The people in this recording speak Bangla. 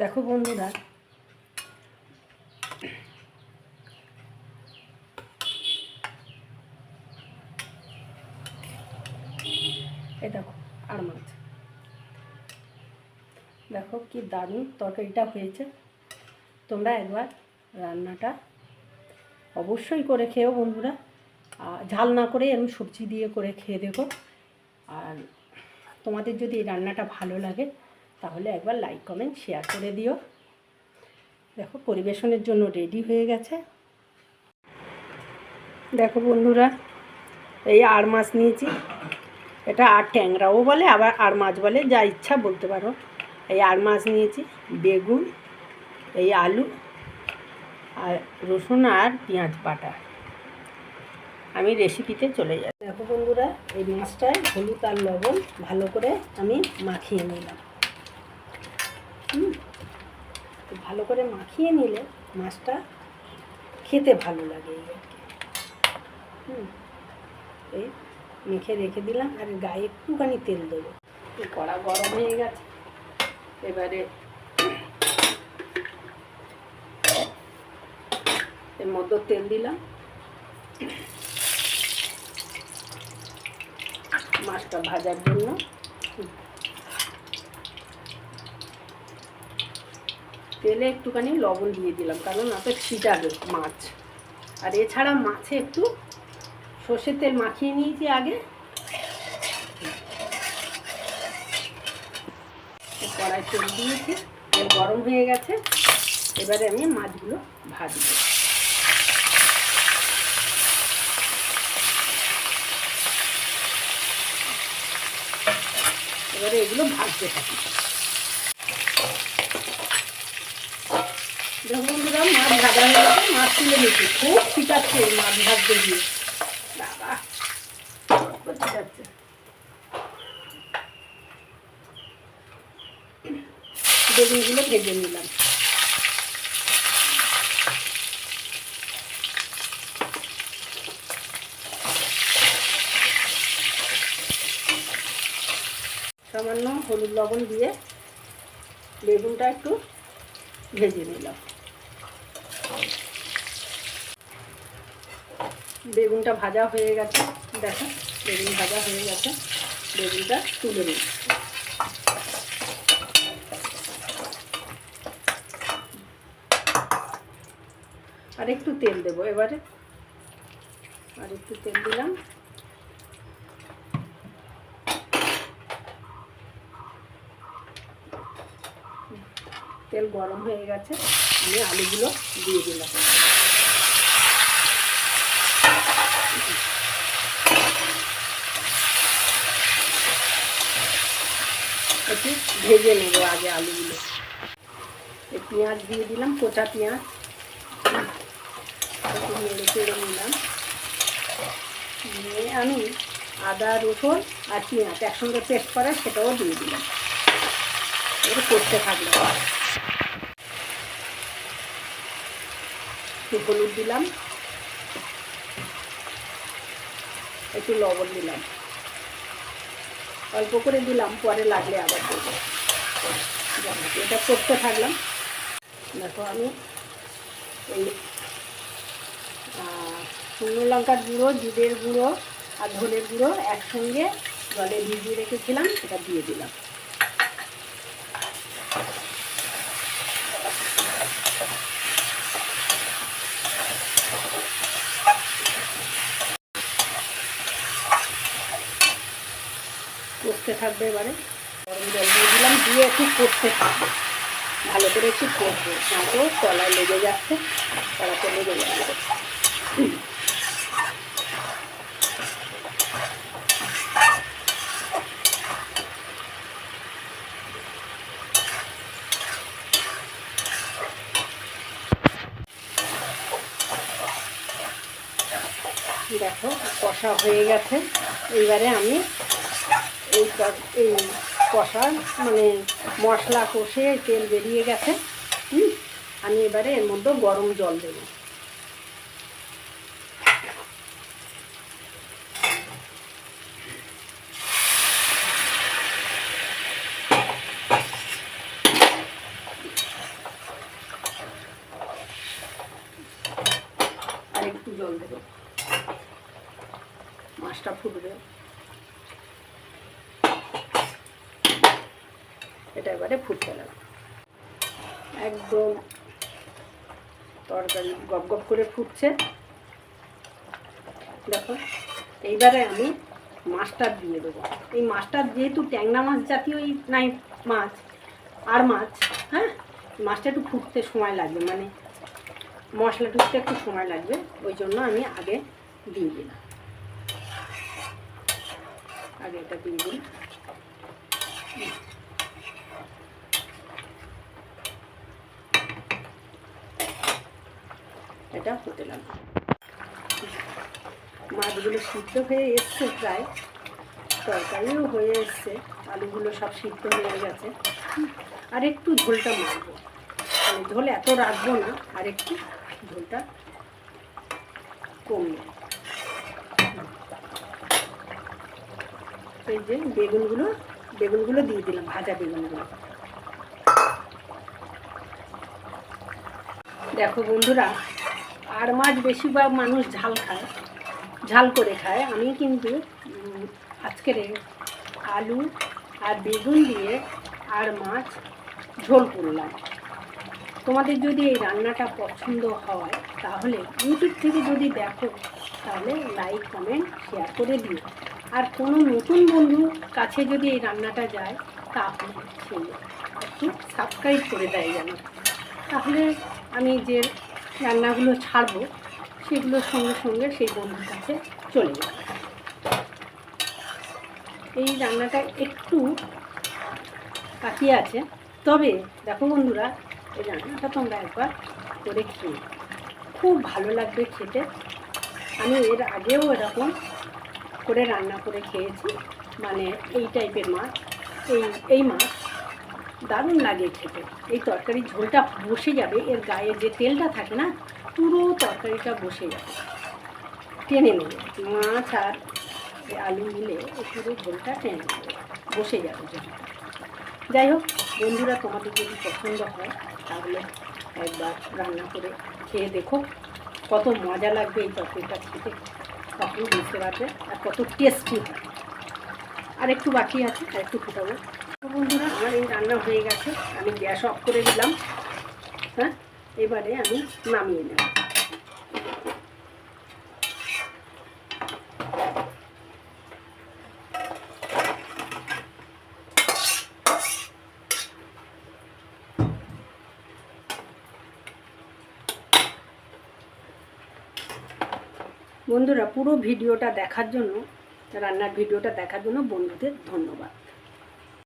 দেখো বন্ধুরা। এই দেখো, আর মাছ। দেখো কি দারুণ তরকারিটা হয়েছে। তোমরা একবার রান্নাটা অবশ্যই করে খেও বন্ধুরা ঝাল না করে এরকম সবজি দিয়ে করে খেয়ে দেখো। আর তোমাদের যদি এই রান্নাটা ভালো লাগে তাহলে একবার লাইক কমেন্ট শেয়ার করে দিও। দেখো, পরিবেশনের জন্য রেডি হয়ে গেছে। দেখো বন্ধুরা, এই আর মাছ নিয়েছি। এটা আর ট্যাংরাও বলে, আবার আর মাছ বলে, যা ইচ্ছা বলতে পারো। এই আর মাছ নিয়েছি, বেগুন, এই আলু, আর রসুন আর পেঁয়াজ বাটা। আমি রেসিপিতে চলে যাই দেখো বন্ধুরা, এই মাছটায় হলুদ আর লবণ ভালো করে আমি মাখিয়ে নিলাম। হুম। তো ভালো করে মাখিয়ে নিলে মাছটা খেতে ভালো লাগে এই আর কি। হুম। এই মেখে রেখে দিলাম আর গায়ে একটুখানি তেল দেবো। কড়া গরম হয়ে গেছে। এবারে এর মধ্যে তেল দিলাম। মাছটা ভাজার জন্য। তেলে একটুখানি লবণ দিয়ে দিলাম, কারণ না তো ছিটাবে মাছ। আর এছাড়া মাছে একটু সর্ষের তেল মাখিয়ে নিয়েছি আগে। কড়াই তেল দিয়েছি গরম হয়ে গেছে। এবারে আমি মাছগুলো ভাজবো। এবারে এগুলো ভাজতে থাকি। দেখুন বন্ধুরা, মাছ ভাজা হয়ে গেছে। মাছ তুলে নিচ্ছি। খুব ছিটাচ্ছে মাছ ভাজতে গিয়ে। বাবা বেগুনগুলো ভেজে নিলাম। সামান্য হলুদ লবণ দিয়ে বেগুনটা একটু ভেজে নিলাম। বেগুনটা ভাজা হয়ে গেছে। দেখো, বেগুন ভাজা হয়ে গেছে। বেগুনটা তুলে নিচ্ছি আর একটু তেল দেবো এবারে। আর একটু তেল দিলাম। তেল গরম হয়ে গেছে। আমি আলুগুলো দিয়ে দিলাম একটু ভেজে নেব আগে আলুগুলো। এই পেঁয়াজ দিয়ে দিলাম কোচা পেঁয়াজ। নিলাম। নিয়ে আমি আদা, রসুন আর পেঁয়াজ একসঙ্গে পেস্ট করা সেটাও দিয়ে দিলাম। করতে থাকলাম একটু হলুদ দিলাম। একটু লবণ দিলাম। অল্প করে দিলাম, পরে লাগলে আবার দেবো। এটা করতে থাকলাম। দেখো আমি শুকনো লঙ্কার গুঁড়ো, জিরের গুঁড়ো আর ধনের গুঁড়ো একসঙ্গে জলে ভিজিয়ে রেখেছিলাম, সেটা দিয়ে দিলাম। করতে থাকবে এবারে। গরম দিলাম, দিয়ে একটু করতে থাকবে। ভালো করে একটু করব নয়তো তলায় লেগে যাচ্ছে, তলাতে লেগে যাচ্ছে। দেখো, কষা হয়ে গেছে। এইবারে আমি এই কষা মানে মশলা কষে তেল বেরিয়ে গেছে। হুম, আমি এবারে এর মধ্যে গরম জল দেব। একটু জল দেবো। মাছটা ফুটবে। এটা এবারে ফুটতে লাগবে একদম তরকারি গপ গপ করে ফুটছে। দেখো, এইবারে আমি মাছটা দিয়ে দেবো। এই মাছটা যেহেতু ট্যাংরা মাছ জাতীয় এই নাই মাছ, আর মাছ হ্যাঁ? মাছটা একটু ফুটতে সময় লাগবে মানে মশলা টুকতে একটু সময় লাগবে, ওই জন্য আমি আগে দিয়ে দিলাম। আগে এটা দিয়ে দিই এটা হতে লাগবে মাছগুলো সিদ্ধ হয়ে এসছে প্রায়। তরকারিও হয়ে এসছে। আলুগুলো সব সিদ্ধ হয়ে গেছে। আর একটু ঝোলটা মারবো মানে ঝোল এত রাখব না, আর একটু ঝোলটা কমিয়ে এই যে বেগুনগুলো বেগুনগুলো দিয়ে দিলাম, ভাজা বেগুনগুলো। দেখো বন্ধুরা আর মাছ বেশিরভাগ মানুষ ঝাল খায়, ঝাল করে খায়। আমি কিন্তু আজকের আলু আর বেগুন দিয়ে আর মাছ ঝোল করলাম। তোমাদের যদি এই রান্নাটা পছন্দ হয়, তাহলে ইউটিউব থেকে যদি দেখো, তাহলে লাইক কমেন্ট শেয়ার করে দিও। আর কোনো নতুন বন্ধু কাছে যদি এই রান্নাটা যায়, তাহলে সে একটু সাবস্ক্রাইব করে দেয় যেন। তাহলে আমি যে রান্নাগুলো ছাড়বো, সেগুলোর সঙ্গে সঙ্গে সেই বন্ধুর কাছে চলে যাবে। এই রান্নাটা একটু বাকি আছে। তবে দেখো বন্ধুরা, এই রান্নাটা তোমরা একবার করে খেয়ে খুব ভালো লাগবে খেতে। আমি এর আগেও এরকম করে রান্না করে খেয়েছি। মানে এই টাইপের মাছ, এই এই মাছ। দারুণ লাগে খেতে। এই তরকারির ঝোলটা বসে যাবে, এর গায়ে যে তেলটা থাকে না, পুরো তরকারিটা বসে যাবে। টেনে নেবে, মাছ আর আলু মিলে পুরো ঝোলটা টেনে নেবে, বসে যাবে যাই হোক, বন্ধুরা, তোমাদের যদি পছন্দ হয়, তাহলে একবার রান্না করে খেয়ে দেখো। কত মজা লাগবে এই তরকারিটা খেতে তখন বুঝতে পারবে আর কত টেস্টি হয়। আর একটু বাকি আছে আর একটু ফুটাবো। বন্ধুরা, আমার এই রান্না হয়ে গেছে। আমি গ্যাস অফ করে দিলাম। হ্যাঁ এবারে আমি নামিয়ে নেব। বন্ধুরা, পুরো ভিডিওটা দেখার জন্য রান্নার ভিডিওটা দেখার জন্য বন্ধুদের ধন্যবাদ।